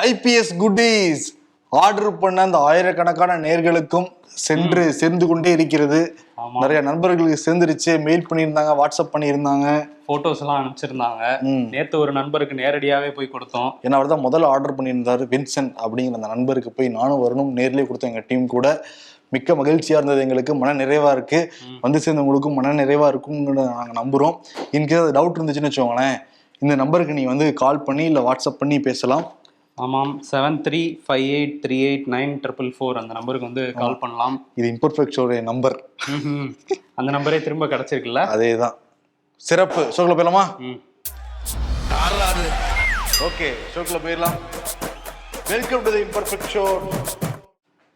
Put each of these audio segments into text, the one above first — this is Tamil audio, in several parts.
ஐபிஎஸ் குட்டீஸ் ஆர்டர் பண்ண அந்த ஆயிரக்கணக்கான நேர்களுக்கும் சென்று சேர்ந்து கொண்டே இருக்கிறது. நிறைய நண்பர்களுக்கு சேர்ந்துருச்சு. மெயில் பண்ணியிருந்தாங்க வாட்ஸ்அப் பண்ணியிருந்தாங்க. போட்டோஸ் எல்லாம் அனுப்பிச்சிருந்தாங்க. நேத்து ஒரு நண்பருக்கு நேரடியாவே போய் கொடுத்தோம். ஏன்னா அவர் தான் முதல்ல ஆர்டர் பண்ணியிருந்தாரு வின்சென்ட் அப்படிங்கிற அந்த நண்பருக்கு போய் நானும் வரணும் நேர்லயே கொடுத்தோம் எங்க டீம் கூட. மிக்க மகிழ்ச்சியா இருந்தது எங்களுக்கு மன நிறைவா இருக்கு. வந்து சேர்ந்தவங்களுக்கும் மன நிறைவா இருக்கும்னு நாங்க நம்புறோம். இன்கேஸ் டவுட் இருந்துச்சுன்னு வச்சுக்கோங்களேன் இந்த நம்பருக்கு நீ வந்து கால் பண்ணி இல்ல வாட்ஸ்அப் பண்ணி பேசலாம். ஆமாம். Seven three five eight three eight nine triple four அந்த நம்பருக்கு வந்து கால் பண்ணலாம். இது இம்பர்ஃபெக்ட் ஷோடைய நம்பர். அந்த நம்பரே திரும்ப கிடைச்சிருக்குல்ல? அதே தான் சிறப்பு. ஷோக்கில் போயிடலாமா? ம். ஓகே ஷோக்கில் போயிடலாம். Welcome to the imperfect show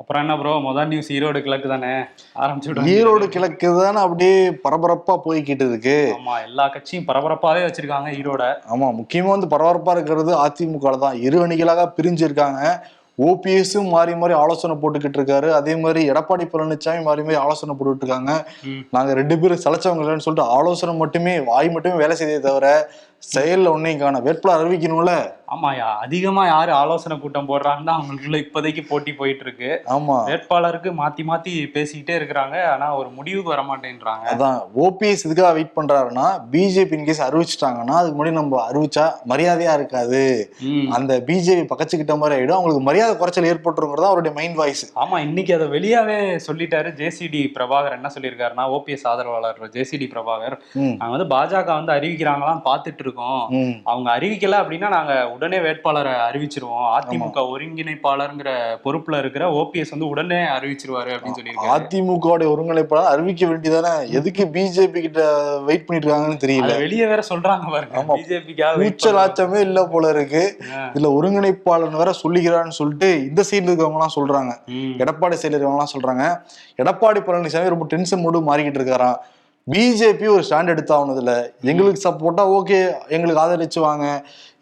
அப்புறம் என்ன ப்ரோ முதல் நியூஸ் ஈரோடு கிழக்கு தானே? ஆரம்பிச்சு ஈரோடு கிழக்கு தானே அப்படியே பரபரப்பா போய்கிட்டு இருக்கு. ஆமா எல்லா கட்சியும் பரபரப்பாவே வச்சிருக்காங்க ஈரோட. ஆமா முக்கியமா வந்து பரபரப்பா இருக்கிறது அதிமுக தான். இரு அணிகளாக பிரிஞ்சிருக்காங்க. ஓபிஎஸும் மாறி மாறி ஆலோசனை போட்டுக்கிட்டு இருக்காரு. அதே மாதிரி எடப்பாடி பழனிசாமி மாறி மாறி ஆலோசனை போட்டுட்டு இருக்காங்க. நாங்க ரெண்டு பேரும் சளைச்சவங்க இல்லைன்னு சொல்லிட்டு ஆலோசனை மட்டுமே வாய் மட்டுமே வேலை செய்தே தவிர செயல்ல ஒன்னையும் காண வேட்பாளர் அறிவிக்கணும்ல? ஆமாயா அதிகமா யாரு ஆலோசனை கூட்டம் போடுறாங்கன்னா அவங்களுக்குள்ள இப்போதைக்கு போட்டி போயிட்டு இருக்கு ஆமா. வேட்பாளருக்கு மாத்தி மாத்தி பேசிக்கிட்டே இருக்கிறாங்க ஆனா ஒரு முடிவுக்கு வர மாட்டேன்றாங்க அதான் ஓபிஎஸ் இதுக்காக வெயிட் பண்றாருன்னா பிஜேபி இன்கேஸ் அறிவிச்சிட்டாங்கன்னா அதுக்கு முன்னாடி நம்ம அறிவிச்சா மரியாதையா இருக்காது. அந்த பிஜேபி பக்கச்சுக்கிட்ட மாதிரி ஆயிடும். அவங்களுக்கு மரியாதை குறைச்சல் ஏற்பட்டுருங்கிறதா அவருடைய மைண்ட் வாய்ஸ் ஆமா இன்னைக்கு அதை வெளியாவே சொல்லிட்டாரு ஜேசிடி பிரபாகர். என்ன சொல்லியிருக்காருன்னா ஓபிஎஸ் ஆதரவாளர் ஜேசிடி பிரபாகர். ம். நாங்க வந்து பாஜக வந்து அறிவிக்கிறாங்களான்னு பார்த்துட்டு இருக்கோம். ம். அவங்க அறிவிக்கல அப்படின்னா நாங்க உடனே வேட்பாளரை அறிவிச்சிருவோம். அதிமுக ஒருங்கிணைப்பாளருங்கிற பொறுப்புல இருக்கிற ஓபிஎஸ் வந்து உடனே அறிவிச்சிருவாரு அப்படின்னு சொல்லியிருக்காரு. அதிமுக ஒருங்கிணைப்பாளர் அறிவிக்க வேண்டியதானே? எதுக்கு பிஜேபி கிட்ட வெயிட் பண்ணிட்டு இருக்காங்கன்னு தெரியல வெளியே வேற சொல்றாங்க பாருங்க. பிஜேபிக்காக கூச்சலாச்சமே இல்ல போல இருக்கு. இதுல ஒருங்கிணைப்பாளர் வேற சொல்லிக்கிறான்னு சொல்லிட்டு இந்த சைடுல இருக்கவங்க எல்லாம் சொல்றாங்க. எடப்பாடி சைடுல இருக்கவங்க எல்லாம் சொல்றாங்க. எடப்பாடி பழனிசாமி ரொம்ப டென்ஷன் மூடு மாறிக்கிட்டு இருக்காராம். பிஜேபி ஒரு ஸ்டாண்ட் எடுத்தாகணுதுல எங்களுக்கு சப்போர்ட்டா ஓகே எங்களுக்கு ஆதரிச்சு வாங்க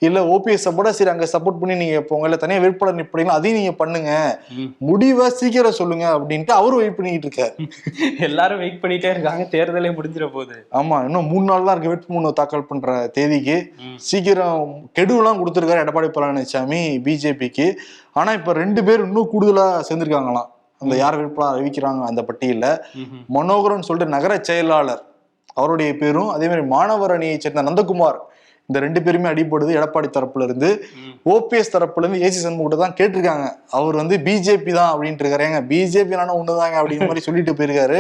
இல்ல ஓபிஎஸ் சப்போர்ட்டா சரி அங்க சப்போர்ட் பண்ணி நீங்க போங்க. இல்ல தனியா வேட்பாளர் நிப்பீங்களா அதையும் நீங்க பண்ணுங்க. முடிவை சீக்கிரம் சொல்லுங்க அப்படின்ட்டு அவரும் வெயிட் பண்ணிக்கிட்டு இருக்காரு. எல்லாரும் வெயிட் பண்ணிட்டே இருக்காங்க. தேர்தலே முடிஞ்சிட போகுது ஆமா இன்னும் மூணு நாள் தான் இருக்கு வேட்புமனு தாக்கல் பண்ற தேதிக்கு. சீக்கிரம் கெடுவெல்லாம் கொடுத்துருக்காரு எடப்பாடி பழனிசாமி பிஜேபிக்கு ஆனா இப்ப ரெண்டு பேர் இன்னும் கூடுதலா சேர்ந்திருக்காங்களாம். அந்த யார் வேட்பாளர் அறிவிக்கிறாங்க அந்த பட்டியல்ல. மனோகரன் சொல்லிட்டு நகர செயலாளர். அவருடைய பேரும் அதே மாதிரி மாணவர் அணியை சேர்ந்த நந்தகுமார். இந்த ரெண்டு பேருமே அடிபடுது. எடப்பாடி தரப்புல இருந்து. ஓபிஎஸ் தரப்புல இருந்து ஏசி சண்முகிட்ட தான் கேட்டிருக்காங்க. அவர் வந்து பிஜேபி தான் அப்படின்ட்டு இருக்காரு ஏங்க பிஜேபி நானும் ஒண்ணுதாங்க அப்படிங்கிற மாதிரி சொல்லிட்டு போயிருக்காரு.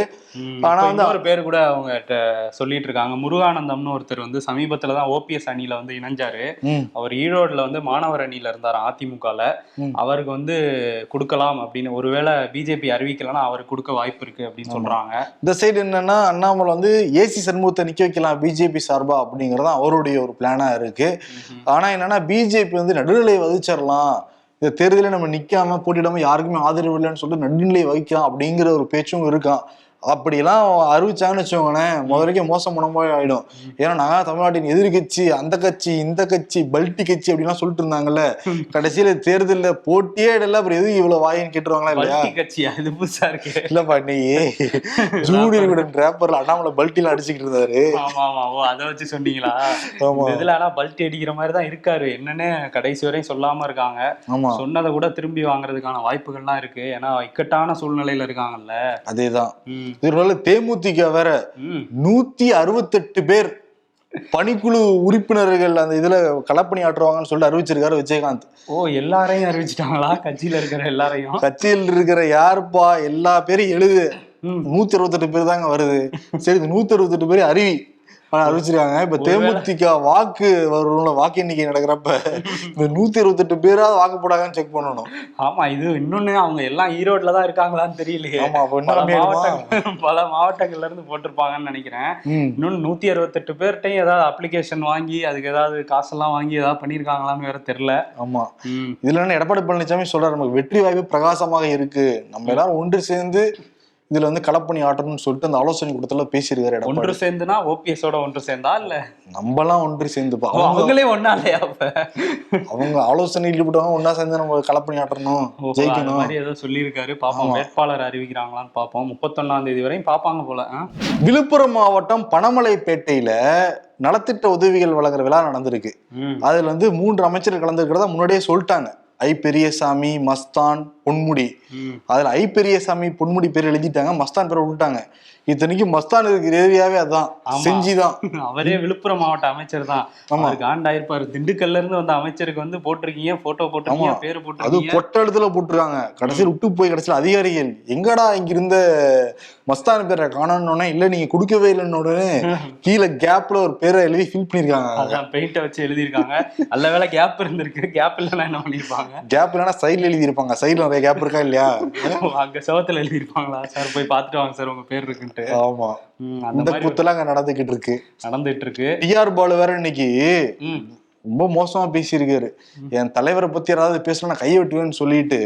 ஆனா வந்து- இன்னொரு பேர் கூட அவங்க சொல்லிட்டு இருக்காங்க முருகானந்தம்னு ஒருத்தர் வந்து சமீபத்துல தான் ஓபிஎஸ் அணியில வந்து இணைஞ்சாரு. அவர் ஈரோடுல வந்து மாணவர் அணியில இருந்தார் அதிமுகல. அவருக்கு வந்து கொடுக்கலாம் அப்படின்னு. ஒருவேளை பிஜேபி அறிவிக்கலன்னா அவருக்கு கொடுக்க வாய்ப்பு இருக்கு அப்படின்னு சொல்றாங்க. இந்த சைடு என்னன்னா அண்ணாமலை வந்து ஏசி சண்முகத்தை நிக்க வைக்கலாம் பிஜேபி சார்பா அப்படிங்கறது அவருடைய ஒரு பிளானா இருக்கு. ஆனா என்னன்னா பிஜேபி வந்து நடுநிலை வகிச்சிடலாம் இந்த தேர்தலில் நம்ம நிக்காம போட்டியிடாம யாருக்குமே ஆதரவு இல்லைன்னு சொல்லிட்டு நடுநிலை வகிக்கலாம் அப்படிங்கிற ஒரு பேச்சும் இருக்கான் அப்படியெல்லாம் அறிவிச்சாங்கன்னு வச்சுக்கோங்களேன். முதல்ல மோசம் பண்ண மாதிரி ஆயிடும். ஏன்னா நான் தமிழ்நாட்டின் எதிர்கட்சி அந்த கட்சி இந்த கட்சி பல்டி கட்சி அப்படின்லாம் சொல்லிட்டு இருந்தாங்கல்ல. கடைசியில தேர்தலில் போட்டியே இடல அப்புறம் எதுக்கு இவ்வளவு வாயின்னு கேட்டுருவாங்களா இல்லையா? கட்சியா? இது புதுசா இருக்கு. இல்லப்பா நீ ஜூனியர் ரேப்பர்ல அண்ணாமலை பல்ட்டில அடிச்சுக்கிட்டு இருந்தாரு. ஆமா ஆமா அதை வச்சு சொன்னீங்களா? ஆமா. இதுல ஆனா பல்ட்டி அடிக்கிற மாதிரி தான் இருக்காரு. என்னன்னு கடைசி வரையும் சொல்லாம இருக்காங்க. ஆமா. சொன்னதை கூட திரும்பி வாங்குறதுக்கான வாய்ப்புகள்லாம் இருக்கு. ஏன்னா இக்கட்டான சூழ்நிலையில இருக்காங்கல்ல. அதேதான். இதனால தேமுதிக வேற. நூத்தி அறுபத்தெட்டு பேர் பணிக்குழு உறுப்பினர்கள் அந்த இதுல களப்பணி ஆற்றுவாங்கன்னு சொல்லிட்டு அறிவிச்சிருக்காரு விஜயகாந்த். ஓ எல்லாரையும் அறிவிச்சிட்டாங்களா? கட்சியில இருக்கிற எல்லாரையும்? கட்சியில் இருக்கிற யாருப்பா? எல்லா பேரும் எழுது. நூத்தி அறுபத்தெட்டு பேர் தாங்க வருது. சரி நூத்தி அறுபத்தெட்டு பேர் அறிவி. அறிவிச்சிருக்காங்க. இப்ப தேமுதிக வாக்கு வரும்ல வாக்கு எண்ணிக்கை நடக்கிறப்ப இந்த நூத்தி அறுபத்தெட்டு பேராவது வாக்கு போடாங்கன்னு செக் பண்ணணும். ஆமா இது இன்னொன்னு அவங்க எல்லாம் ஈரோட்ல தான் இருக்காங்களான்னு தெரியலையே. ஆமா பல மாவட்டங்கள்ல இருந்து போட்டிருப்பாங்கன்னு நினைக்கிறேன். இன்னொன்னு நூத்தி அறுபத்தெட்டு பேர்ட்டையும் ஏதாவது அப்ளிகேஷன் வாங்கி அதுக்கு ஏதாவது காசெல்லாம் வாங்கி ஏதாவது பண்ணிருக்காங்களான்னு வேற தெரியல. ஆமா. இதுல எடப்பாடி பழனிசாமி சொல்றாரு நமக்கு வெற்றி வாய்ப்பு பிரகாசமாக இருக்கு. நம்ம எல்லாரும் ஒன்று சேர்ந்து இதுல வந்து களப்பணி ஆட்டணும்னு சொல்லிட்டு அந்த ஆலோசனை கூட்டத்துல பேசியிருக்காரு ஒன்று சேர்ந்துனா ஓபிஎஸோட ஒன்று சேர்ந்தா இல்ல? நம்மலாம் ஒன்று சேர்ந்துப்பா அவங்களே ஒன்னா இல்லையா அவங்க ஆலோசனை ஈடுபட்டவங்க ஒன்னா சேர்ந்து நம்ம களப்பணி ஆட்டணும் ஜெயிக்கணும். மாதிரி ஏதோ சொல்லியிருக்காரு. பாப்போம் வேட்பாளர் அறிவிக்கிறாங்களான்னு பாப்போம். முப்பத்தொன்னாம் தேதி வரையும் பாப்பாங்க போல? விழுப்புரம் மாவட்டம் பனமலைப்பேட்டையில நலத்திட்ட உதவிகள் வழங்குற விழா நடந்திருக்கு. அதுல வந்து மூன்று அமைச்சர்கள் கலந்துருக்கிறதா முன்னாடியே சொல்லிட்டாங்க. ஐ பெரியசாமி மஸ்தான் பொன்முடி. அதுல ஐ பெரியசாமி பொன்முடி பேர் எழுதிட்டாங்க மஸ்தான் பேரை விட்டுட்டாங்க. இத்தனைக்கும் மஸ்தான் இருக்கிற ஏரியாவே அதான். செஞ்சிதான் அவரே விழுப்புரம் மாவட்ட அமைச்சர் தான். அவருக்கு ஆண்டாயிருப்பாரு. திண்டுக்கல்ல இருந்து வந்த அமைச்சருக்கு வந்து போட்டிருக்கீங்க போட்டோ போட்டிருக்கீங்க. பேரு அது போட்டிருக்கீங்க. பொட்ட இடத்துல போட்டிருக்காங்க. கடைசியில் விட்டு போய் கடைசியில் அதிகாரிகள். எங்கடா இங்க இருந்த மஸ்தான் பேரை காணோன்னு இல்ல நீங்க கொடுக்கவே இல்லைன்னு உடனே கீழே கேப்ல ஒரு பேரை எழுதி ஃபில் பண்ணிருக்காங்க. அதான் பெயிண்ட வச்சு எழுதியிருக்காங்க. நல்ல வேளை கேப் இருந்திருக்கு. கேப் இல்லைன்னா என்ன பண்ணிருப்பாங்க? கேப் இல்லைன்னா சைடுல எழுதி இருப்பாங்க சைடுல நிறைய கேப் இருக்கா இல்லையா? அங்க செவத்துல எழுதியிருப்பாங்களா? சார் போய் பார்த்துட்டு வாங்க சார் உங்க பேர் இருக்குன்ட்டு. ஆமா. அந்த கூத்தெல்லாம் அங்க நடந்துகிட்டு இருக்கு. நடந்துட்டு இருக்கு. டிஆர் பாலு வேற இன்னைக்கு ரொம்ப மோசமா பேசியிருக்காரு. என் தலைவரை பத்தி யாராவது பேசலாம் கையை வெட்டுவேன்னு சொல்லிட்டு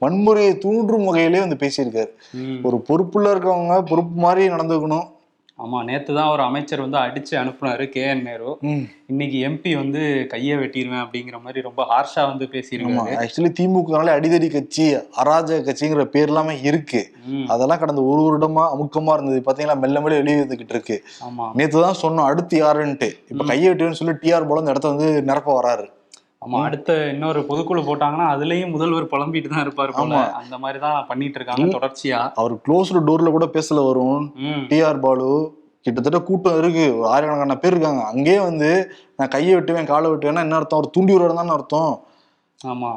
வன்முறையை தூண்டும் வகையிலே வந்து பேசியிருக்காரு. ஒரு பொறுப்புள்ள இருக்கவங்க பொறுப்பு மாதிரி நடந்துக்கணும். ஆமா நேத்து தான் ஒரு அமைச்சர் வந்து அடிச்சு அனுப்புனாரு கே என் நேரு. இன்னைக்கு எம்பி வந்து கையை வெட்டிடுவேன் அப்படிங்கிற மாதிரி ரொம்ப ஹார்ஷா வந்து ஆமா பேசியிருக்காரு ஆக்சுவலி திமுகனால அடிதடி கட்சி அராஜக கட்சிங்கிற பேர் எல்லாமே இருக்கு. அதெல்லாம் கடந்த ஒரு வருடமா அமுக்கமா இருந்தது. பாத்தீங்களா மெல்ல மெல்ல வெளியே வந்துகிட்டு இருக்கு. ஆமா. நேத்து தான் சொன்னோம் அடுத்து யாருன்ட்டு. இப்ப கையை வெட்டுவேன்னு சொல்லி டிஆர் போல இந்த இடத்த வந்து நிரப்ப வராரு. ஆமா அடுத்த இன்னொரு பொதுக்குழு போட்டாங்கன்னா அதுலயும் முதல்வர் புலம்பிட்டு தான் இருப்பாரு ஆமா. அந்த மாதிரி தான் பண்ணிட்டு இருக்காங்க தொடர்ச்சியா. அவர் க்ளோஸ்டு டோர்ல கூட பேசல வரும் டிஆர் பாலு கிட்டத்தட்ட கூட்டம் இருக்கு. ஒரு ஆயிரக்கணக்கான பேர் இருக்காங்க. அங்கேயே வந்து நான் கையை வெட்டுவேன் காலை வெட்டுவேன்னா என்ன அர்த்தம்? அவர் தூண்டி விடுறது தானே அர்த்தம். ஆமா.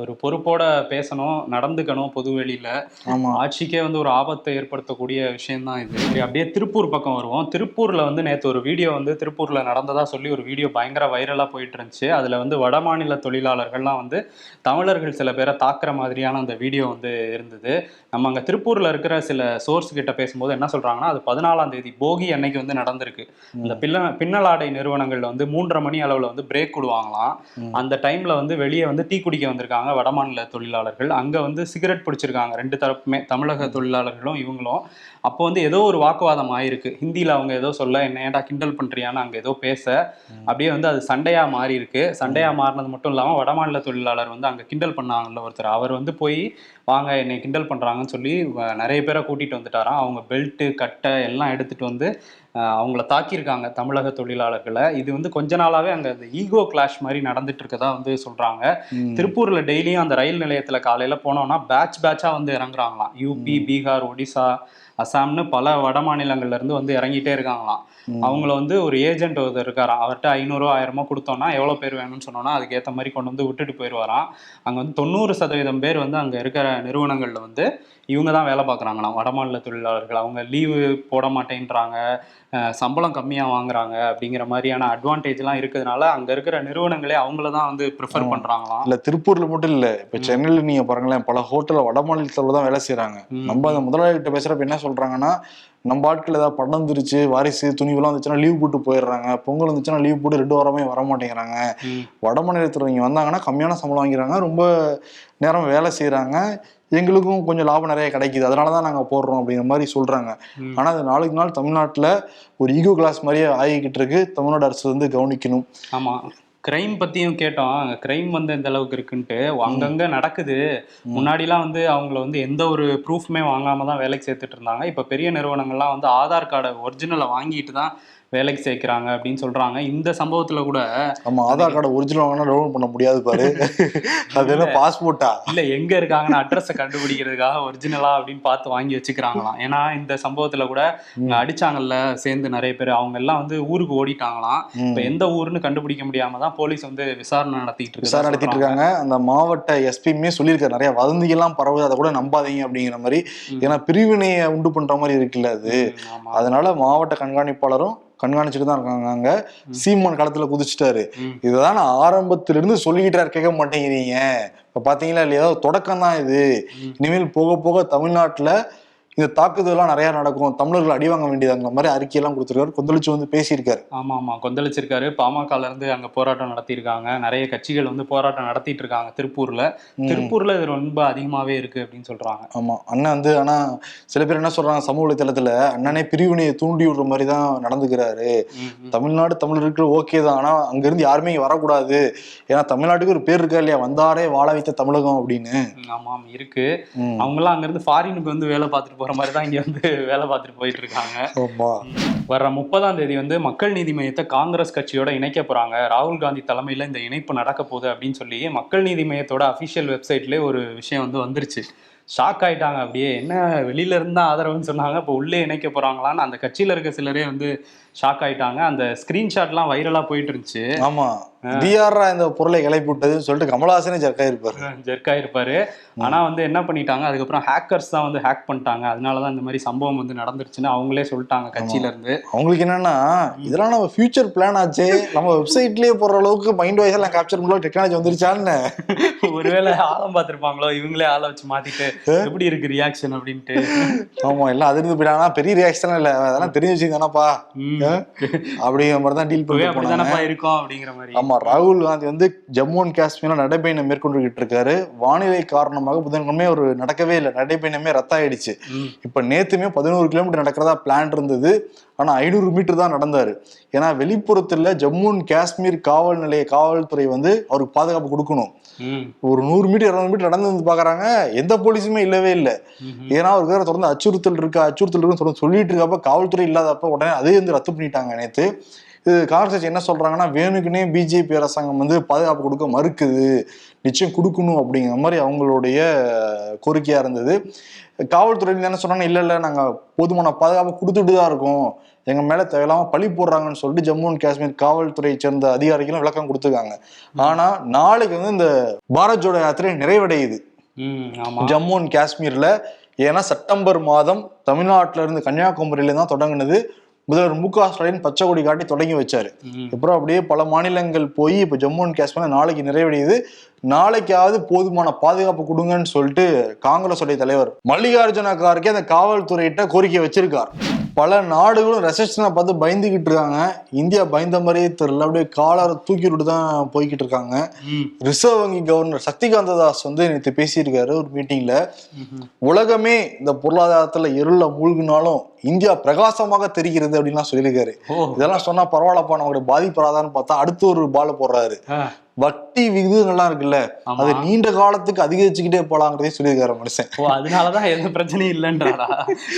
ஒரு பொறுப்போட பேசணும் நடந்துக்கணும் பொது வெளியில. ஆமா. ஆட்சிக்கே வந்து ஒரு ஆபத்தை ஏற்படுத்தக்கூடிய விஷயம் தான் இது அப்படியே திருப்பூர் பக்கம் வருவோம். திருப்பூர்ல வந்து நேற்று ஒரு வீடியோ வந்து திருப்பூர்ல நடந்ததா சொல்லி ஒரு வீடியோ பயங்கர வைரலா போயிட்டு இருந்துச்சு அதுல வந்து வடமாநில தொழிலாளர்கள்லாம் வந்து தமிழர்கள் சில பேரை தாக்குற மாதிரியான அந்த வீடியோ வந்து இருந்தது. நம்ம அங்க திருப்பூர்ல இருக்கிற சில சோர்ஸ் கிட்ட பேசும்போது என்ன சொல்றாங்கன்னா அது பதினாலாம் தேதி போகி அன்னைக்கு வந்து நடந்திருக்கு. இந்த பின்ன பின்னலாடை நிறுவனங்கள்ல வந்து மூன்றரை மணி அளவுல வந்து பிரேக் விடுவாங்களாம். அந்த டைம்ல வந்து வெளியே வந்து டீ குடிக்க வந்திருக்காங்க வடமாநில தொழிலாளர்கள். அங்க வந்து சிகரெட் பிடிச்சிருக்காங்க ரெண்டு தரப்புமே தமிழக தொழிலாளர்களும் இவங்களும். அப்போ வந்து ஏதோ ஒரு வாக்குவாதம் ஆயிருக்கு. ஹிந்தியில அவங்க ஏதோ சொல்ல என்ன ஏன்டா கிண்டல் பண்றியான்னு அங்க ஏதோ பேச. அப்படியே வந்து அது சண்டையா மாறி இருக்கு சண்டையா மாறினது மட்டும் இல்லாம வடமாநில தொழிலாளர் வந்து அங்க கிண்டல் பண்ணாங்கல்ல ஒருத்தர். அவர் வந்து போய் வாங்க என்னை கிண்டல் பண்றாங்கன்னு சொல்லி நிறைய பேரை கூட்டிட்டு வந்துட்டாராம். அவங்க பெல்ட்டு கட்டை எல்லாம் எடுத்துட்டு வந்து அவங்கள தாக்கியிருக்காங்க தமிழக தொழிலாளர்களை. இது வந்து கொஞ்ச நாளாவே அங்க இந்த ஈகோ கிளாஷ் மாதிரி நடந்துட்டு இருக்கதா வந்து சொல்றாங்க. ம். திருப்பூர்ல டெய்லியும் அந்த ரயில் நிலையத்துல காலையில போனோம்னா பேட்ச் பேட்சா வந்து இறங்குறாங்களாம். யூபி பீகார் ஒடிசா அசாம்னு பல வட மாநிலங்கள்ல இருந்து வந்து இறங்கிட்டே இருக்காங்களாம். அவங்கள வந்து ஒரு ஏஜென்ட் ஒருத்தர் இருக்காராம் அவர்கிட்ட ஐநூறு ஆயிரமோ கொடுத்தோம்னா எவ்வளவு பேர் வேணும்னு சொன்னோம்னா அதுக்கு ஏத்த மாதிரி கொண்டு வந்து விட்டுட்டு போயிடுவாராம் அங்க வந்து தொண்ணூறு சதவீதம் பேர் வந்து அங்க இருக்கிற நிறுவனங்கள்ல வந்து இவங்க தான் வேலை பார்க்குறாங்களாம். வடமாநில தொழிலாளர்கள் அவங்க லீவு போட மாட்டேன்றாங்க சம்பளம் கம்மியாக வாங்குறாங்க அப்படிங்கிற மாதிரியான அட்வான்டேஜ்லாம் இருக்கிறதுனால அங்கே இருக்கிற நிறுவனங்களே அவங்கள தான் வந்து ப்ரிஃபர் பண்ணுறாங்களாம் இல்ல திருப்பூர்ல மட்டும் இல்ல. இப்ப சென்னையில நீங்க பாருங்களேன் பல ஹோட்டல்ல வட மாநிலத்துல தான் வேலை செய்யறாங்க ம். நம்ம அந்த முதலாளி கிட்ட பேசுறப்ப என்ன சொல்றாங்கன்னா நம்ம ஆட்கள் ஏதாவது படம் வந்துருச்சு வாரிசு துணிவெல்லாம் வந்துச்சுன்னா லீவ் போட்டு போயிடுறாங்க. பொங்கல் வந்துச்சுன்னா லீவ் போட்டு ரெண்டு வாரமே வர மாட்டேங்கிறாங்க. வட மாநிலத்துல இங்க வந்தாங்கன்னா கம்மியான சம்பளம் வாங்கிறாங்க ரொம்ப நேரம் வேலை செய்யறாங்க எங்களுக்கும் கொஞ்சம் லாபம் நிறைய கிடைக்குது. அதனாலதான் நாங்க போடுறோம் அப்படிங்கிற மாதிரி சொல்றாங்க. ம். ஆனா அது நாளுக்கு நாள் தமிழ்நாட்டுல ஒரு ஈகோ கிளாஸ் மாதிரியே ஆகிக்கிட்டு இருக்கு. தமிழ்நாடு அரசு வந்து கவனிக்கணும். ஆமா. கிரைம் பத்தியும் கேட்டோம். அங்க கிரைம் வந்து எந்த அளவுக்கு இருக்குன்ட்டு. அங்கங்க நடக்குது. முன்னாடிலாம் வந்து அவங்கள வந்து எந்த ஒரு ப்ரூஃப்மே வாங்காம தான் வேலைக்கு சேர்த்துட்டு இருந்தாங்க. இப்ப பெரிய நிறுவனங்கள்லாம் வந்து ஆதார் கார்டை ஒரிஜினலை வாங்கிட்டு தான் வேலைக்கு சேர்க்கிறாங்க அப்படின்னு சொல்றாங்க. இந்த சம்பவத்துல கூட ஆமா ஆதார் கார்டு ஒரிஜினல் வாங்கினா டவுன்லோட் பண்ண முடியாது பாரு. அது என்ன பாஸ்போர்ட்டா இல்ல எங்க இருக்காங்கன்னு அட்ரஸை கண்டுபிடிக்கிறதுக்காக ஒரிஜினலா அப்படின்னு பார்த்து வாங்கி வச்சுக்கிறாங்களாம். ஏன்னா இந்த சம்பவத்துல கூட அடிச்சாங்கல்ல சேர்ந்து நிறைய பேர். அவங்க எல்லாம் வந்து ஊருக்கு ஓடிட்டாங்களாம். இப்ப எந்த ஊருன்னு கண்டுபிடிக்க முடியாம தான் போலீஸ் வந்து விசாரணை நடத்திட்டு இருக்கு விசாரணை நடத்திட்டு இருக்காங்க. அந்த மாவட்ட எஸ்பியுமே சொல்லியிருக்காரு. நிறைய வதந்திகள்லாம் பரவுது. அதை கூட நம்பாதீங்க அப்படிங்கிற மாதிரி. ஏன்னா பிரிவினையை உண்டு பண்ற மாதிரி இருக்குல்ல அது. அதனால மாவட்ட கண்காணிப்பாளரும் கண்காணிச்சுட்டு தான் இருக்காங்க அங்க. சீமான் களத்துல குதிச்சுட்டாரு. இதுதான் நான் ஆரம்பத்துல இருந்து சொல்லிக்கிட்டாரு கேட்க மாட்டேங்கிறீங்க. இப்ப பாத்தீங்களா இல்லையா? தொடக்கம் தான் இது. இனிமேல் போக போக தமிழ்நாட்டுல இந்த தாக்குதல்லாம் நிறைய நடக்கும். தமிழர்கள் அடி வாங்க வேண்டியதாங்கிற மாதிரி அறிக்கையெல்லாம் கொடுத்துருக்காரு. கொந்தளிச்சு வந்து பேசியிருக்காரு. ஆமா ஆமா கொந்தளிச்சிருக்காரு. பாமகல இருந்து அங்க போராட்டம் நடத்தியிருக்காங்க. நிறைய கட்சிகள் வந்து போராட்டம் நடத்திட்டு இருக்காங்க திருப்பூர்ல திருப்பூர்ல இது ரொம்ப அதிகமாவே இருக்கு அப்படின்னு சொல்றாங்க. ஆமா அண்ணன் வந்து ஆனா சில பேர் என்ன சொல்றாங்க சமூக வலைத்தளத்துல அண்ணனே பிரிவினையை தூண்டி விடுற மாதிரி தான் நடந்துக்கிறாரு. தமிழ்நாடு தமிழருக்கு ஓகே தான். ஆனா அங்க இருந்து யாருமே இங்க வரக்கூடாது. ஏன்னா தமிழ்நாட்டுக்கு ஒரு பேர் இருக்கா இல்லையா? வந்தாரே வாழ வைத்த தமிழகம் அப்படின்னு. ஆமா ஆமா இருக்கு. ம். அவங்க எல்லாம் அங்க இருந்து ஃபாரினுக்கு வந்து வேலை பார்த்துட்டு போற மாதிரி தான் இங்க வந்து வேலை பார்த்துட்டு போயிட்டு இருக்காங்க வர்ற முப்பதாம் தேதி வந்து மக்கள் நீதி மையத்தை காங்கிரஸ் கட்சியோட இணைக்க போறாங்க. ராகுல் காந்தி தலைமையில இந்த இணைப்பு நடக்க போகுது அப்படின்னு சொல்லி மக்கள் நீதி மையத்தோட அபிஷியல் வெப்சைட்லேயே ஒரு விஷயம் வந்து வந்துருச்சு. ஷாக் ஆயிட்டாங்க. அப்படியே என்ன வெளியில இருந்தா ஆதரவுன்னு சொன்னாங்க. இப்போ உள்ளே இணைக்க போறாங்களான்னு அந்த கட்சியில இருக்க சிலரே வந்து ஷாக் ஆயிட்டாங்க. அந்த ஸ்கிரீன்ஷாட்லாம் வைரலா போயிட்டு இருந்துச்சு. ஆமா. டிஆர்ரா இந்த பொருளை கிளப்பி விட்டதுன்னு சொல்லிட்டு கமலஹாசனே ஜர்க்கா இருப்பாரு ஜெர்க் ஆயிருப்பாரு. ஆனா வந்து என்ன பண்ணிட்டாங்க? அதுக்கப்புறம் ஹேக்கர்ஸ் தான் வந்து ஹேக் பண்ணிட்டாங்க. அதனாலதான் இந்த மாதிரி சம்பவம் வந்து நடந்துருச்சுன்னு அவங்களே சொல்லிட்டாங்க கட்சியில இருந்து. அவங்களுக்கு என்னன்னா இதெல்லாம் நம்ம ஃபியூச்சர் பிளான் ஆச்சு. நம்ம வெப்சைட்லயே போற அளவுக்கு மைண்ட் வாய்ஸ் எல்லாம் கேப்சர் பண்ண டெக்னாலஜி வந்துருச்சான்னு. ஒருவேளை ஆழம் பார்த்திருப்பாங்களோ? இவங்களே ஆளை வச்சு மாத்திட்டு எப்படி இருக்கு ரியாக்ஷன் அப்படின்ட்டு? ஆமா எல்லாம் அதிர்ந்து போயிட்டாங்கன்னா பெரிய ரியாக்ஷன் இல்ல. அதெல்லாம் தெரிஞ்சு வச்சுதானப்பா. அப்படிங்கிற மாதிரி தான் டீல் பண்ணி அப்படிதானப்பா இருக்கும் அப்படிங்கிற மாதிரி. ஆமா ராகுல் காந்தி வந்து ஜம்மு அண்ட் காஷ்மீர்ல நடைபயணம் மேற்கொண்டுகிட்டு இருக்காரு. வானிலை காரணமாக புதன்கிழமை ஒரு நடக்கவே இல்லை. நடைபயணமே ரத்தாயிடுச்சு. இப்ப நேத்துமே பதினோரு கிலோமீட்டர் நடக்கிறதா பிளான் இருந்தது. ஆனா ஐநூறு மீட்டர் தான் நடந்தாரு. ஏன்னா வெளிப்புறத்துல ஜம்மு அண்ட் காஷ்மீர் காவல் நிலைய காவல்துறை வந்து அவருக்கு பாதுகாப்பு கொடுக்கணும். ஒரு நூறு மீட்டர் இருநூறு மீட்டர் நடந்து வந்து பாக்குறாங்க. எந்த போலீஸுமே இல்லவே இல்லை. ஏன்னா அவருக்கு வேற தொடர்ந்து அச்சுறுத்தல் இருக்கா அச்சுறுத்தல் இருக்குன்னு தொடர்ந்து சொல்லிட்டு இருக்கப்ப காவல்துறை இல்லாதப்ப உடனே அதே வந்து ரத்து பண்ணிட்டாங்க நேத்து. இது காங்கிரஸ் என்ன சொல்றாங்கன்னா வேணுக்குனே பிஜேபி அரசாங்கம் வந்து பாதுகாப்பு கொடுக்க மறுக்குது. நிச்சயம் கொடுக்கணும் அப்படிங்கிற மாதிரி அவங்களுடைய கோரிக்கையா இருந்தது. காவல்துறை என்ன சொன்னாங்க இல்ல இல்ல நாங்க போதுமான பாதுகாப்பு கொடுத்துட்டு தான் இருக்கோம். எங்க மேல தேவையில்லாம பழி போடுறாங்கன்னு சொல்லிட்டு ஜம்மு அண்ட் காஷ்மீர் காவல்துறையை சேர்ந்த அதிகாரிகளும் விளக்கம் கொடுத்துருக்காங்க. ஆனா நாளைக்கு வந்து இந்த பாரத் ஜோடோ யாத்திரை நிறைவடையுது. ஜம்மு அண்ட் காஷ்மீர்ல ஏன்னா செப்டம்பர் மாதம் தமிழ்நாட்டுல இருந்து கன்னியாகுமரியில தான் தொடங்குனது. முதல்வர் மு க ஸ்டாலின் பச்சை கொடி காட்டி தொடங்கி வச்சாரு. அப்புறம் அப்படியே பல மாநிலங்கள் போய் இப்ப ஜம்மு அண்ட் காஷ்மீர் நாளைக்கு நிறைவடையுது. நாளைக்காவது போதுமான பாதுகாப்பு கொடுங்கன்னு சொல்லிட்டு காங்கிரஸ் உடைய தலைவர் மல்லிகார்ஜுன கார்கே அந்த காவல்துறையிட்ட கோரிக்கை வச்சிருக்கார். பல நாடுகளும் ரெசப்ஷனை பார்த்து பயந்துகிட்டு இருக்காங்க. இந்தியா பயந்த மாதிரியே தெரியல. அப்படியே காலரை தூக்கி விட்டு தான் போய்கிட்டு இருக்காங்க. ரிசர்வ் வங்கி கவர்னர் சக்திகாந்த தாஸ் வந்து நேற்று பேசியிருக்காரு ஒரு மீட்டிங்ல. உலகமே இந்த பொருளாதாரத்துல இருள மூழ்கினாலும் இந்தியா பிரகாசமாக தெரிகிறது அப்படின்லாம் சொல்லியிருக்காரு. இதெல்லாம் சொன்னா பரவாயில்லப்பா நம்மளுடைய பாதிப்படாதான்னு பார்த்தா அடுத்து ஒரு பால போடுறாரு. வட்டி விகிதங்கள்லாம் இருக்குல்ல. அது நீண்ட காலத்துக்கு அதிகரிச்சுக்கிட்டே போலாங்கிறதே சொல்லியிருக்காரு மனுஷன். ஓ அதனாலதான் எந்த பிரச்சனையும் இல்லைன்றாரா?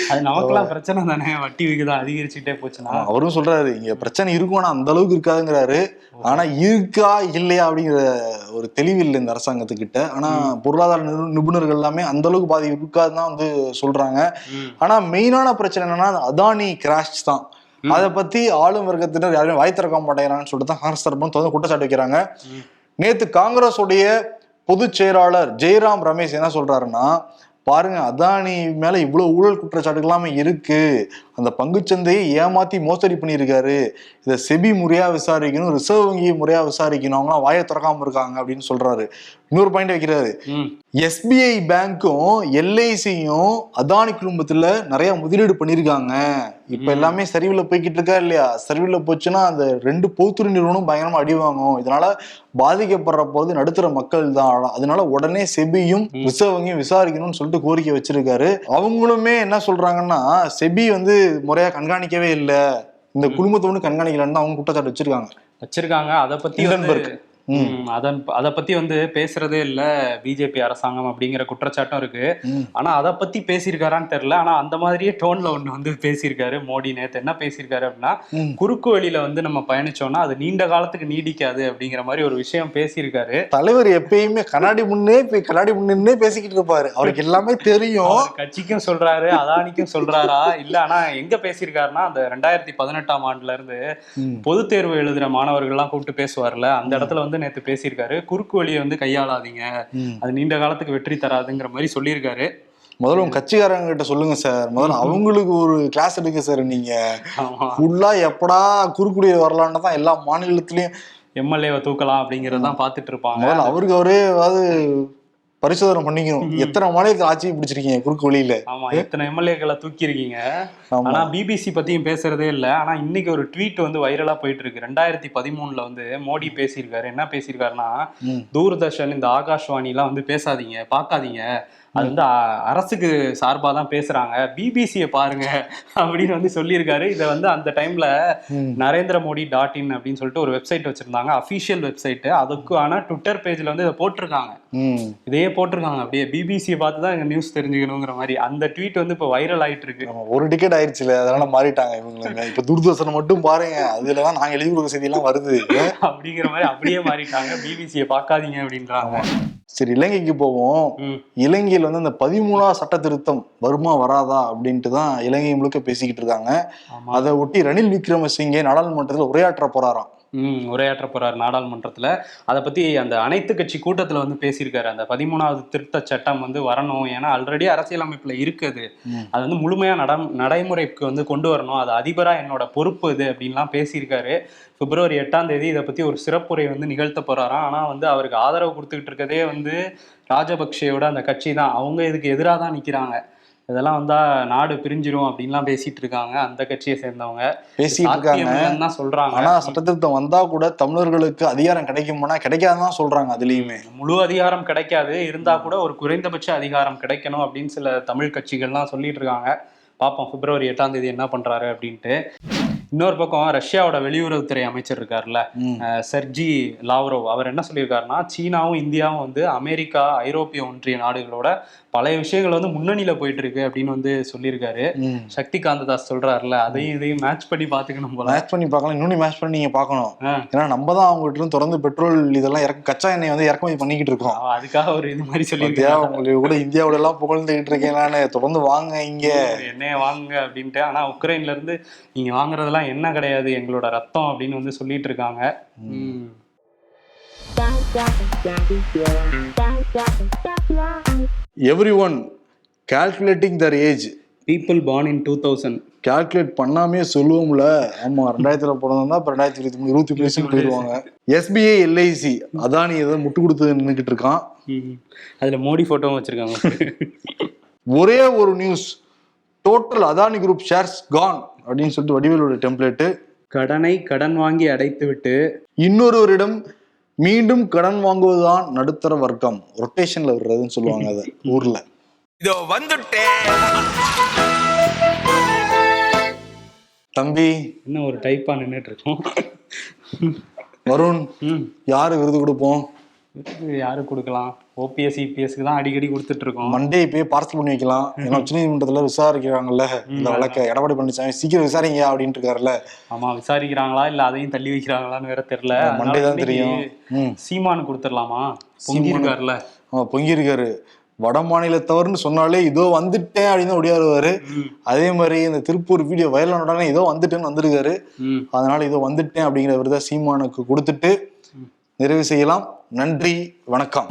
அது நமக்கெல்லாம் பிரச்சனை தானே வட்டி விகிதம் அதிகரிச்சுக்கிட்டே போச்சுன்னா. அவரும் சொல்றாரு இங்க பிரச்சனை இருக்கும் ஆனா அந்த அளவுக்கு இருக்காதுங்கிறாரு. ஆனா இருக்கா இல்லையா அப்படிங்கிற ஒரு தெளிவு இல்லை இந்த அரசாங்கத்துக்கிட்ட. ஆனா பொருளாதார நிபு- நிபுணர்கள் எல்லாமே அந்த அளவுக்கு பாதி இருக்காதுன்னு தான் வந்து சொல்றாங்க. ஆனா மெயினான பிரச்சனை என்னன்னா அதானி கிராஷ் தான். அதை பத்தி ஆளும் வர்க்கத்தினர் யாருமே வாய் திறக்க மாட்டேங்கிறாங்கன்னு சொல்லிட்டு தான் காங்கிரஸ் தரப்பு தொடர்ந்து குற்றச்சாட்டு வைக்கிறாங்க. நேத்து காங்கிரஸ் உடைய பொதுச் செயலாளர் ஜெயராம் ரமேஷ் என்ன சொல்றாருன்னா பாருங்க அதானி மேல இவ்வளவு ஊழல் குற்றச்சாட்டுகளாமே இருக்கு. அந்த பங்குச்சந்தையை ஏமாத்தி மோசடி பண்ணியிருக்காரு. இதை செபி முறையா விசாரிக்கணும் ரிசர்வ் வங்கி முறையா விசாரிக்கணும் அவங்களாம் வாயை திறக்காம இருக்காங்க அப்படின்னு சொல்றாரு. இன்னொரு பாயிண்ட் வைக்கிறாரு. எஸ்பிஐ பேங்க்கும் எல்ஐசியும் அதானி குடும்பத்துல நிறைய முதலீடு பண்ணிருக்காங்க இப்ப எல்லாமே சரிவுல போய்கிட்டு இருக்கா இல்லையா? சரிவுல போச்சுன்னா அந்த ரெண்டு பொதுத்துறை நிறுவனம் பயங்கரமா அடி வாங்கும். இதனால பாதிக்கப்படுற போது நடுத்தர மக்கள் தான். அதனால உடனே செபியும் ரிசர்வ் வங்கியும் விசாரிக்கணும்னு சொல்லிட்டு கோரிக்கை வச்சிருக்காரு. அவங்களுமே என்ன சொல்றாங்கன்னா செபி வந்து முறையா கண்காணிக்கவே இல்லை. இந்த குடும்பத்தை வந்து கண்காணிக்கலன்னு தான் அவங்க குற்றச்சாட்டு வச்சிருக்காங்க. வச்சிருக்காங்க. அதை பத்தி அதன் அதை பத்தி வந்து பேசுறதே இல்ல பிஜேபி அரசாங்கம் அப்படிங்கிற குற்றச்சாட்டும் இருக்கு. ஆனா அதை பத்தி பேசியிருக்காரான்னு தெரியல ஆனா அந்த மாதிரியே டோன்ல ஒண்ணு வந்து பேசியிருக்காரு மோடி நேத்து. என்ன பேசியிருக்காரு அப்படின்னா. குறுக்கு வழியில வந்து நம்ம பயணிச்சோம்னா அது நீண்ட காலத்துக்கு நீடிக்காது அப்படிங்கிற மாதிரி ஒரு விஷயம் பேசியிருக்காரு. தலைவர் எப்பயுமே கண்ணாடி முன்னே கண்ணாடி முன்னே பேசிக்கிட்டு இருப்பாரு. அவருக்கு எல்லாமே தெரியும். கட்சிக்கும் சொல்றாரு அதானிக்கும் சொல்றாரா? இல்ல ஆனா எங்க பேசியிருக்காருன்னா அந்த ரெண்டாயிரத்தி பதினெட்டாம் ஆண்டுல இருந்து ம். பொதுத் தேர்வு எழுதுற மாணவர்கள் எல்லாம் கூப்பிட்டு பேசுவார்ல அந்த இடத்துல வந்து நேத்து பேசியிருக்காரு. குறுக்கு வழியை வந்து கையாளாதீங்க. அது நீண்ட காலத்துக்கு வெற்றி தராதுங்கிற மாதிரி சொல்லியிருக்காரு. முதல்ல உங்க கட்சிக்காரங்க கிட்ட சொல்லுங்க சார். முதல்ல அவங்களுக்கு ஒரு கிளாஸ் எடுங்க சார் நீங்க. ஃபுல்லா எப்படா குறுக்குடிய வரலான்னு தான் எல்லா மாநிலத்திலயும் எம்எல்ஏவை தூக்கலாம் அப்படிங்கறதான் பாத்துட்டு இருப்பாங்க. அவருக்கு அவரே அதாவது பரிசோதனை பண்ணிக்கணும். எத்தனை மாநிலத்தில் ஆட்சி பிடிச்சிருக்கீங்க? குறுக்கு வழியில. ஆமா எத்தனை எம்எல்ஏக்களை தூக்கி இருக்கீங்க ஆனா பிபிசி பத்தியும் பேசுறதே இல்ல. ஆனா இன்னைக்கு ஒரு ட்வீட் வந்து வைரலா போயிட்டு இருக்கு ரெண்டாயிரத்தி பதிமூணுல வந்து மோடி பேசியிருக்காரு. என்ன பேசியிருக்காருன்னா. தூர்தர்ஷன் இந்த ஆகாஷ்வாணி எல்லாம் வந்து பேசாதீங்க பார்க்காதீங்க. அது வந்து அரசுக்கு சார்பா தான் பேசுறாங்க பிபிசியை பாருங்க அப்படின்னு வந்து சொல்லியிருக்காரு. இதை வந்து அந்த டைம்ல. நரேந்திர மோடி டாட் இன் அப்படின்னு சொல்லிட்டு ஒரு வெப்சைட் வச்சிருந்தாங்க. அஃபிஷியல் வெப்சைட் அதுக்கான ட்விட்டர் பேஜ்ல வந்து இதை போட்டிருக்காங்க. இதையே போட்டிருக்காங்க. அப்படியே பிபிசியை பார்த்து தான் நியூஸ் தெரிஞ்சுக்கணுங்கிற மாதிரி. அந்த ட்வீட் வந்து இப்போ வைரல் ஆயிட்டு இருக்கு ஒரு டிக்கெட் ஆயிடுச்சுல அதனால மாறிட்டாங்க இவங்க இப்ப தூர்தர்ஷனை மட்டும் பாருங்க. அதுலதான் நாங்க எழுதி கொடுக்குற செய்தி எல்லாம் வருது. அப்படிங்கிற மாதிரி அப்படியே மாறிட்டாங்க. பிபிசியை பார்க்காதீங்க அப்படின்றாங்க. சரி இலங்கைக்கு போவோம். இலங்கையில் வந்து அந்த பதிமூணாவது சட்ட திருத்தம் வருமா வராதா அப்படின்ட்டு தான் இலங்கை முழுக்க பேசிக்கிட்டு இருக்காங்க. அதை ஒட்டி ரணில் விக்ரமசிங்கே நாடாளுமன்றத்தில் உரையாற்ற போறாராம். உரையாற்ற போறார் நாடாளுமன்றத்துல. அதை பத்தி அந்த அனைத்து கட்சி கூட்டத்துல வந்து பேசியிருக்காரு. அந்த பதிமூணாவது திருத்த சட்டம் வந்து வரணும். ஏன்னா ஆல்ரெடி அரசியலமைப்புல இருக்குது. அது. வந்து முழுமையா நட நடைமுறைக்கு வந்து கொண்டு வரணும். அது அதிபரா என்னோட பொறுப்பு இது அப்படின்லாம் பேசியிருக்காரு. பிப்ரவரி எட்டாம் தேதி இதை பத்தி ஒரு சிறப்புரை வந்து நிகழ்த்த போறாராம். ஆனா வந்து அவருக்கு ஆதரவு கொடுத்துக்கிட்டு இருக்கதே வந்து ராஜபக்சேயோட அந்த கட்சி தான் அவங்க இதுக்கு எதிராக தான் நிக்கிறாங்க. இதெல்லாம் வந்தா நாடு பிரிஞ்சிரும் அப்படின்லாம் பேசிட்டு இருக்காங்க அந்த கட்சியை சேர்ந்தவங்க. பேசிட்டு இருக்காங்க சொல்றாங்க. ஆனா சட்டத்திருத்தம் வந்தா கூட தமிழர்களுக்கு அதிகாரம் கிடைக்குமானா கிடைக்காதுதான் சொல்றாங்க அதுலயுமே. முழு அதிகாரம் கிடைக்காது. இருந்தா கூட ஒரு குறைந்தபட்ச அதிகாரம் கிடைக்கணும் அப்படின்னு சில தமிழ் கட்சிகள்லாம் சொல்லிட்டு இருக்காங்க பார்ப்போம் பிப்ரவரி எட்டாம் தேதி என்ன பண்றாரு அப்படின்ட்டு. இன்னொரு பக்கம் ரஷ்யாவோட வெளியுறவுத்துறை அமைச்சர் இருக்கார்ல ம். அஹ் செர்ஜி லாவ்ரோவ். அவர் என்ன சொல்லியிருக்காருன்னா சீனாவும் இந்தியாவும் வந்து அமெரிக்கா ஐரோப்பிய ஒன்றிய நாடுகளோட பழைய விஷயங்கள் வந்து முன்னணியில போயிட்டு இருக்கு அப்படின்னு வந்து சொல்லியிருக்காரு ம். சக்தி காந்ததாஸ் சொல்றாருல அதையும் இதையும் மேட்ச் பண்ணி பாத்துக்கணும் போல மேட்ச் பண்ணி பார்க்கலாம் இன்னொன்னு மேட்ச் பண்ணி நீங்க பார்க்கணும் ஆ. ஏன்னா நம்ம தான் அவங்ககிட்ட இருந்து தொடர்ந்து பெட்ரோல் இதெல்லாம் இறக்க கச்சா எண்ணெய் வந்து இறக்குமதி பண்ணிக்கிட்டு இருக்கோம் அதுக்காக ஒரு இது மாதிரி சொல்லியிருக்காரு உங்களுக்கு கூட இந்தியாவோட எல்லாம் புகழ்ந்துகிட்டு இருக்கேன் நானு தொடர்ந்து வாங்க இங்க எண்ணெயை வாங்குங்க அப்படின்ட்டு ஆனா உக்ரைன்ல இருந்து நீங்க வாங்குறதெல்லாம் என்ன கிடையாது எங்களோட ரத்தம் அப்படின்னு வந்து சொல்லிட்டு இருக்காங்க ம். Everyone calculating their age people born in two thousand calculate பண்ணாமே சொல்லுவோம்ல. ஆமா ரெண்டாயிரத்துல பிறந்தா இப்ப ரெண்டாயிரத்தி இருபத்தி மூணு இருபத்தி மூணு போயிருவாங்க எஸ்பிஐ எல்ஐசி அதானி ஏதோ முட்டு கொடுத்து நின்றுகிட்டு இருக்கான். அதுல மோடி போட்டோவும் வச்சிருக்காங்க. ஒரே ஒரு news total Adani group shares gone அப்படின்னு சொல்லிட்டு வடிவேலோட டெம்ப்ளேட்டு கடனை கடன் வாங்கி அடைத்து விட்டு இன்னொருவரிடம் மீண்டும் கடன் வாங்குவதுதான் நடுத்தர வர்க்கம். ரொட்டேஷன்ல வர்றதுன்னு சொல்லுவாங்க அதை ஊர்ல. இதோ வந்துட்டேன் தம்பி. இன்னும் ஒரு டைப்பா நின்னுட்டு இருக்கோம். வருண் ம். யாரு விருது கொடுப்போம்? யாரு கொடுக்கலாம்? ஓபிஎஸ் இபிஎஸ்க்கு தான் அடிக்கடி கொடுத்துட்டு இருக்கோம் மண்டே இப்பயே பார்சல் பண்ணி வைக்கலாம். ஏன்னா உச்ச நீதிமன்றத்துல விசாரிக்கிறாங்கல்ல இந்த வழக்க. எடப்பாடி பழனிசாமி சீக்கிரம் விசாரிங்க அப்படின்ட்டு இருக்காருல்ல. ஆமா விசாரிக்கிறாங்களா இல்ல அதையும் தள்ளி வைக்கிறாங்களான்னு வேற தெரியல. மண்டே தான் தெரியும். சீமானு கொடுத்துடலாமா? பொங்கி இருக்காருல்ல. ஆமா பொங்கியிருக்காரு வட மாநிலத்தவர்னு சொன்னாலே இதோ வந்துட்டேன் அப்படின்னு ஒடியாருவாரு ம். அதே மாதிரி இந்த திருப்பூர் வீடியோ வைரல் உடனே இதோ வந்துட்டேன்னு வந்திருக்காரு. அதனால இதோ வந்துட்டேன் அப்படிங்கிற விருதை சீமானுக்கு கொடுத்துட்டு நிறைவு செய்யலாம். நன்றி வணக்கம்.